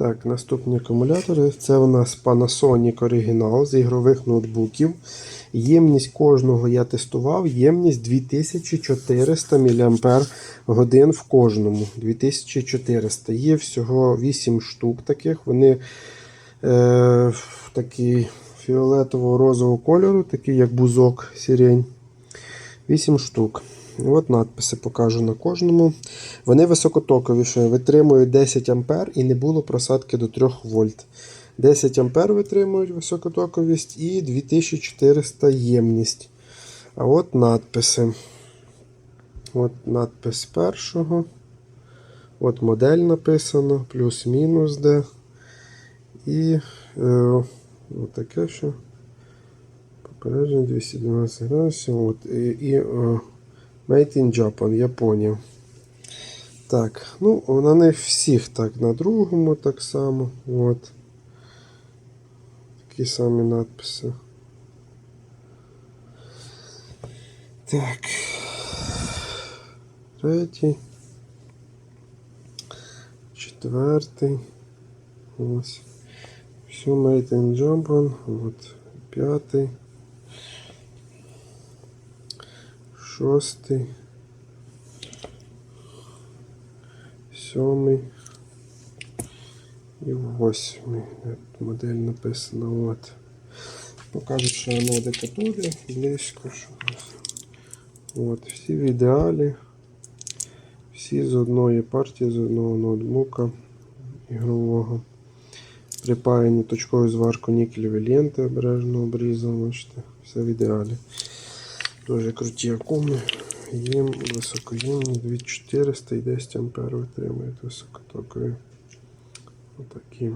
Так, наступні акумулятори. Це у нас Panasonic Original з ігрових ноутбуків. Ємність кожного я тестував. Ємність 2400 мАч в кожному. 2400. Є всього 8 штук таких. Вони е, такі фіолетово-розового кольору, такі як бузок сирень. 8 штук. От надписи покажу на кожному. Вони високотоковіші, витримують 10 А і не було просадки до 3 вольт. 10 А витримують високотоковість і 2400 ємність. А от надписи. От надпис першого. От модель написано, плюс-мінус де. І е, отаке що. Попередження 212 градусів. От, і, і е, Made in Japan, Японія. Так, ну, на них всіх так, на другому так само. От. Такі самі надписи. Так. Третій. Четвертий. Ось. Все Made in Japan. От. П'ятий. Шостий. Сьомий. І восьмий. Модель написана. От. Покажу, що воно в декатурі близько. Що... От, всі в ідеалі. Всі з одної партії, з одного ноутбука ігрового. Припаяні точковою зваркою нікелеві ленти обережно обрізано. Бачите, все в ідеалі. Дуже круті акуми. Їм високоємні 2400 і 10 ампер витримують високотокові. Отакі.